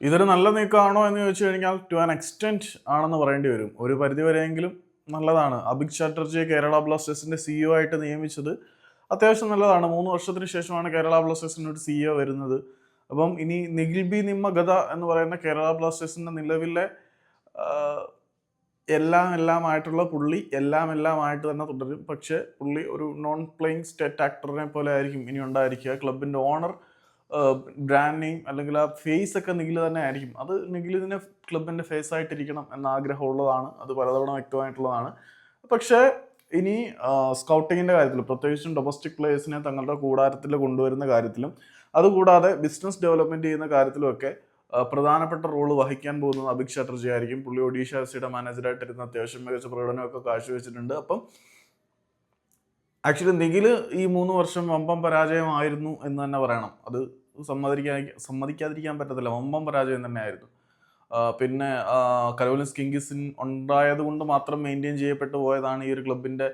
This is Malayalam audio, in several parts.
ഇതൊരു നല്ല നീക്കമാണോ എന്ന് ചോദിച്ചു കഴിഞ്ഞാൽ ടു ആൻ എക്സ്റ്റെന്റ് ആണെന്ന് പറയേണ്ടി വരും. ഒരു പരിധി വരെയെങ്കിലും നല്ലതാണ്. അഭിക് ചാറ്റർജിയെ കേരള ബ്ലാസ്റ്റേഴ്സിന്റെ സിഇഒ ആയിട്ട് നിയമിച്ചത് അത്യാവശ്യം നല്ലതാണ്. മൂന്ന് വർഷത്തിന് ശേഷമാണ് കേരള ബ്ലാസ്റ്റേഴ്സിന് ഒരു സിഇഒ വരുന്നത്. അപ്പം ഇനി നിഖിൽ ബി നിമ്മ ഗത എന്ന് പറയുന്ന കേരള ബ്ലാസ്റ്റേഴ്സിന്റെ നിലവിലെ എല്ലാം എല്ലാം ആയിട്ടുള്ള പുള്ളി എല്ലാം എല്ലാം ആയിട്ട് തന്നെ തുടരും. പക്ഷേ പുള്ളി ഒരു നോൺ പ്ലേയിങ് സ്റ്റേറ്റ് ആക്ടറിനെ പോലെ ആയിരിക്കും ഇനി ഉണ്ടായിരിക്കുക. ക്ലബിന്റെ ഓണർ ബ്രാൻഡ് നെയിം അല്ലെങ്കിൽ ആ ഫേസ് ഒക്കെ നിഖിൽ തന്നെ ആയിരിക്കും. അത് നിഖിലിനെ ക്ലബിന്റെ ഫേസ് ആയിട്ടിരിക്കണം എന്ന ആഗ്രഹമുള്ളതാണ്. അത് പലതവണ വ്യക്തമായിട്ടുള്ളതാണ്. പക്ഷേ ഇനി സ്കൗട്ടിങ്ങിന്റെ കാര്യത്തിൽ പ്രത്യേകിച്ചും ഡൊമസ്റ്റിക് പ്ലേയേഴ്സിനെ തങ്ങളുടെ കൂടാരത്തിൽ കൊണ്ടുവരുന്ന കാര്യത്തിലും അതുകൂടാതെ ബിസിനസ് ഡെവലപ്മെന്റ് ചെയ്യുന്ന കാര്യത്തിലുമൊക്കെ പ്രധാനപ്പെട്ട റോൾ വഹിക്കാൻ പോകുന്നത് അഭിക് ചാറ്റർജി ആയിരിക്കും. പുള്ളി ഒഡീഷ എഫ് സിയുടെ മാനേജറായിട്ടിരുന്ന അത്യാവശ്യം മികച്ച പ്രകടനമൊക്കെ കാഴ്ചവെച്ചിട്ടുണ്ട്. അപ്പം ആക്ച്വലി നിഖിൽ ഈ മൂന്ന് വർഷം വമ്പം പരാജയമായിരുന്നു എന്ന് തന്നെ പറയണം. അത് സമ്മതിക്കാൻ സമ്മതിക്കാതിരിക്കാൻ പറ്റത്തില്ല. വമ്പം പരാജയം തന്നെയായിരുന്നു. പിന്നെ കരോലിൻസ് കിങ്കിസിൻ ഉണ്ടായത് കൊണ്ട് മാത്രം മെയിന്റെയിൻ ചെയ്യപ്പെട്ടു പോയതാണ് ഈ ഒരു ക്ലബിന്റെ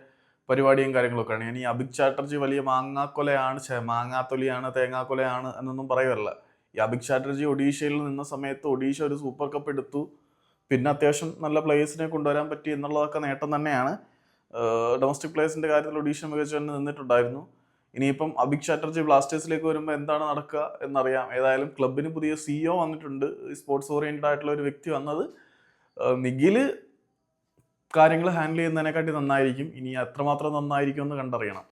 പരിപാടിയും കാര്യങ്ങളൊക്കെയാണ്. ഇനി അഭിക് ചാറ്റർജി വലിയ മാങ്ങാക്കൊലയാണ് മാങ്ങാത്തൊലിയാണ് തേങ്ങാക്കൊലയാണ് എന്നൊന്നും പറയുമല്ല ഈ അഭിക് ചാറ്റർജി ഒഡീഷയിൽ നിന്ന സമയത്ത് ഒഡീഷ ഒരു സൂപ്പർ കപ്പ് എടുത്തു. പിന്നെ അത്യാവശ്യം നല്ല പ്ലേയേഴ്സിനെ കൊണ്ടുവരാൻ പറ്റി എന്നുള്ളതൊക്കെ നേട്ടം തന്നെയാണ്. ഡൊമസ്റ്റിക് പ്ലേയേഴ്സിന്റെ കാര്യത്തിൽ ഒഡീഷ മികച്ചു തന്നെ നിന്നിട്ടുണ്ടായിരുന്നു. ഇനിയിപ്പം അഭിക് ചാറ്റർജി ബ്ലാസ്റ്റേഴ്സിലേക്ക് വരുമ്പോൾ എന്താണ് നടക്കുക എന്നറിയാം. ഏതായാലും ക്ലബിന് പുതിയ സിഇഒ വന്നിട്ടുണ്ട്. സ്പോർട്സ് ഓറിയന്റഡ് ആയിട്ടുള്ള ഒരു വ്യക്തി വന്നത്. നിഖിൽ കാര്യങ്ങൾ ഹാൻഡിൽ ചെയ്യുന്നതിനെക്കാട്ടി നന്നായിരിക്കും. ഇനി എത്രമാത്രം നന്നായിരിക്കും എന്ന് കണ്ടറിയണം.